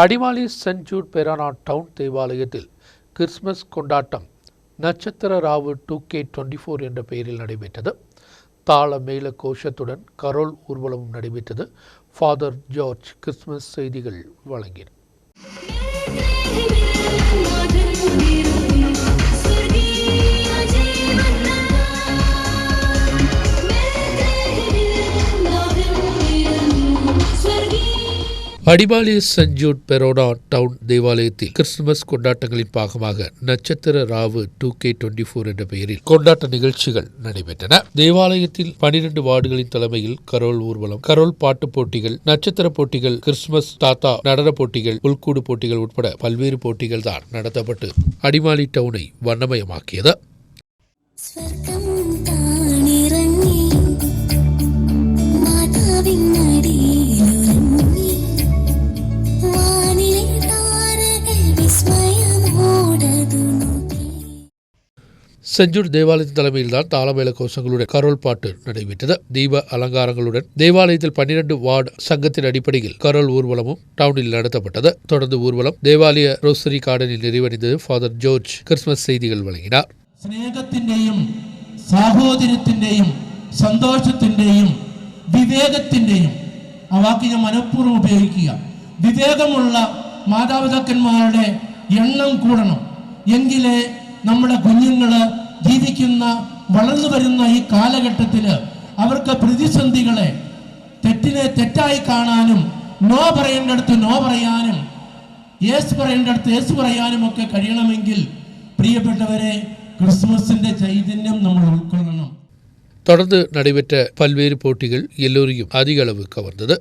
Adimali Saint Jude Forane town தேவாலயத்தில் Christmas கொண்டாட்டம் நட்சத்திர ராவு டூ கே டுவெண்ட்டி ஃபோர் என்ற பெயரில் நடைபெற்றது. தாள மேள கோஷத்துடன் கரோல் ஊர்வலமும் நடைபெற்றது. ஃபாதர் ஜார்ஜ் கிறிஸ்மஸ் செய்திகள் வழங்கினார் Adimali Saint Jude Forane town தேவாலயத்தில் கிறிஸ்துமஸ் கொண்டாட்டங்களின் பாகமாக நட்சத்திர ராவு டூ கே டுவெண்ட்டி ஃபோர் என்ற பெயரில் கொண்டாட்ட நிகழ்ச்சிகள் நடைபெற்றன. தேவாலயத்தில் பனிரெண்டு வார்டுகளின் தலைமையில் கரோல் ஊர்வலம் கரோல் பாட்டு போட்டிகள் நட்சத்திர போட்டிகள் கிறிஸ்துமஸ் தாத்தா நடன போட்டிகள் உள்கூடு போட்டிகள் உட்பட பல்வேறு போட்டிகள் தான் நடத்தப்பட்டு அடிமாலி டவுனை வண்ணமயமாக்கியது. செஞ்சூர் தேவாலயத்தின் தலைமையில்தான் தாளமேள கோஷங்களுடன் கரோல் பாட்டு நடைபெற்றது தீப அலங்காரங்களுடன் தேவாலயத்தில் பன்னிரண்டு வார்டு சங்கத்தின் அடிப்படையில் கரோல் ஊர்வலமும் டவுனில் நடத்தப்பட்டது தொடர்ந்து ஊர்வலம் தேவாலய ரோசரி கார்டனில் நிறைவடைந்தது ஃபாதர் ஜோர்ஜ் கிறிஸ்துமஸ் செய்திகள் வழங்கினார் സ്നേഹത്തിൻ്റെയും സാഹോദര്യത്തിൻ്റെയും സന്തോഷത്തിൻ്റെയും വിവേകത്തിൻ്റെയും ആ വാക്ക് ഞാൻ മനഃപൂർവ്വം ഉപയോഗിക്കുക വിവേകമുള്ള മാതാപിതാക്കന്മാരുടെ എണ്ണം കൂടണം എങ്കിലേ നമ്മുടെ കുഞ്ഞുങ്ങൾ ജീവിക്കുന്ന വളർന്നു വരുന്ന ഈ കാലഘട്ടത്തിൽ അവർക്ക് പ്രതിസന്ധികളെ തെറ്റിനെ തെറ്റായി കാണാനും നോ പറയേണ്ടടുത്ത് നോ പറയാനും യേസ് പറയേണ്ടടുത്ത് യേസ് പറയാനും ഒക്കെ കഴിയണമെങ്കിൽ പ്രിയപ്പെട്ടവരെ ക്രിസ്മസിന്റെ ചൈതന്യം നമ്മൾ ഉൾക്കൊള്ളണം. തുടർന്ന് നടിവറ്റ പൽവേര് പോട്ടികൾ എല്ലോരെയും അധികളവ് കവർന്നത്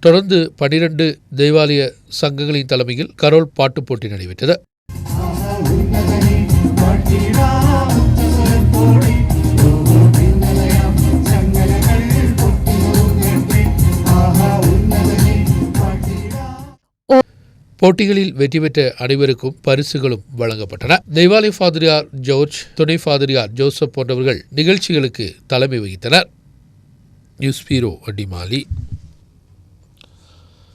தொடர்ந்து பனிரெண்டு தேவாலய சங்கங்களின் தலைமையில் கரோல் பாட்டு போட்டி நடைபெற்றது. போட்டிகளில் வெற்றி பெற்ற அனைவருக்கும் பரிசுகளும் வழங்கப்பட்டன. தேவாலய ஃபாதிரியார் ஜோர்ஜ் துணை ஃபாதிரியார் ஜோசப் போன்றவர்கள் நிகழ்ச்சிகளுக்கு தலைமை வகித்தனர். News bureau Adimali.